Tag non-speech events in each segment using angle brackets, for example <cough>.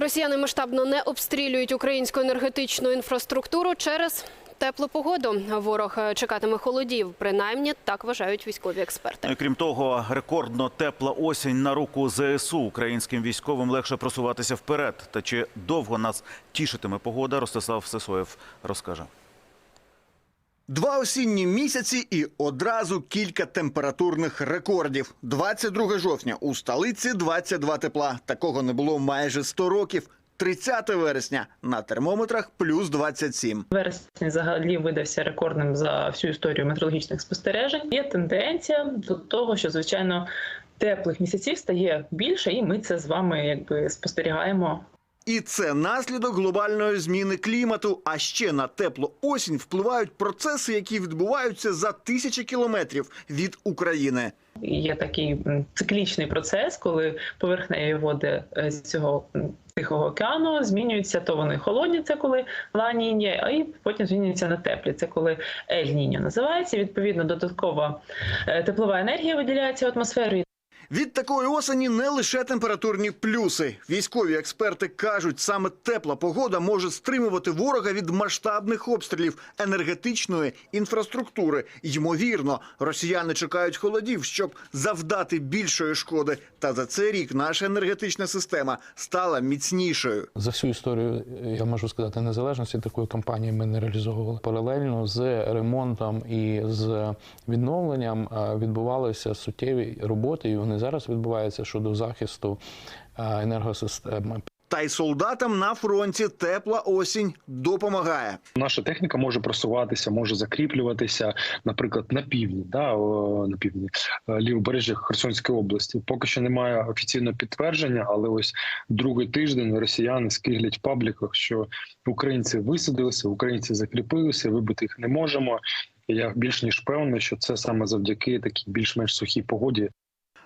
Росіяни масштабно не обстрілюють українську енергетичну інфраструктуру через теплу погоду. Ворог е, чекатиме холодів. Принаймні так вважають військові експерти. Ну Крім того, рекордно тепла осінь на руку ЗСУ. Українським військовим легше просуватися вперед. Та чи довго нас тішитиме погода, Ростислав Сесоєв розкаже. Два осінні місяці і одразу кілька температурних рекордів. 22 жовтня у столиці 22 тепла. Такого не було майже 100 років. 30 вересня на термометрах плюс 27. Вересень взагалі видався рекордним за всю історію метеорологічних спостережень. Є тенденція до того, що звичайно теплих місяців стає більше, і ми це з вами якби спостерігаємо. І це наслідок глобальної зміни клімату. А ще на теплу осінь впливають процеси, які відбуваються за тисячі кілометрів від України. Є такий циклічний процес, коли поверхневі води е, з цього Тихого океану змінюються, то вони холодні, це коли ла-нінья, а і потім змінюються на теплі. Це коли ель-ніньо називається. Відповідно, додаткова е, теплова енергія виділяється в атмосферу. Від такої осені не лише температурні плюси. Військові експерти кажуть, саме тепла погода може стримувати ворога від масштабних обстрілів енергетичної інфраструктури. Ймовірно, росіяни чекають холодів, щоб завдати більшої шкоди. Та за цей рік наша енергетична система стала міцнішою. За всю історію, я можу сказати, незалежності такої кампанії ми не реалізовували. Паралельно з ремонтом і з відновленням е, відбувалися суттєві роботи, і вони зараз відбуваються щодо захисту е, енергосистеми. Та й солдатам на фронті тепла осінь допомагає. Наша техніка може просуватися, може закріплюватися, наприклад, на півдні, да, на півдні е, лівобережжя Херсонської області. Поки що немає офіційного підтвердження, але ось другий тиждень росіяни скиглять в пабліках, що українці висадилися, українці закріпилися, вибити їх не можемо. Я більш ніж певний, що це саме завдяки такій більш-менш сухій погоді,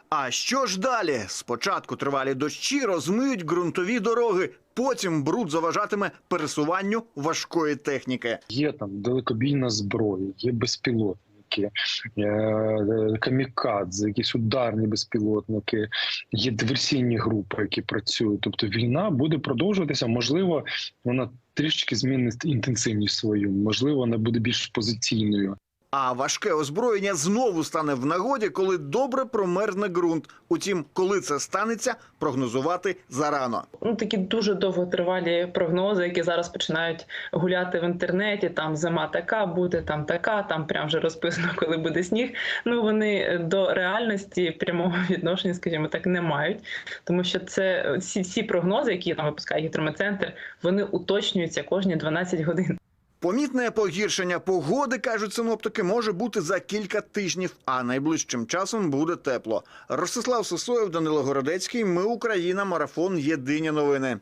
А що ж далі? Спочатку тривалі дощі розмиють ґрунтові дороги, потім бруд заважатиме пересуванню важкої техніки. Є там далекобійна зброя, є безпілотники, е, камікадзе, якісь ударні безпілотники, є диверсійні групи, які працюють. Тобто війна буде продовжуватися. Можливо, вона трішки змінить інтенсивність свою, можливо, вона буде більш позиційною. А важке озброєння знову стане в нагоді, коли добре промерзне ґрунт. Утім, коли це станеться, прогнозувати зарано. ну, такі дуже довготривалі прогнози, які зараз починають гуляти в інтернеті. Там зима така буде, там така, там прям вже розписано, <laughs> коли буде сніг. Ну вони до реальності прямого <laughs> відношення, скажімо так, не мають, тому що це всі, всі прогнози, які там випускає гідрометцентр, вони уточнюються кожні 12 годин. Помітне погіршення погоди, кажуть синоптики, може бути за кілька тижнів, а найближчим часом буде тепло. Ростислав Сосоєв, Данило Городецький. Ми Україна. Марафон. Єдині новини.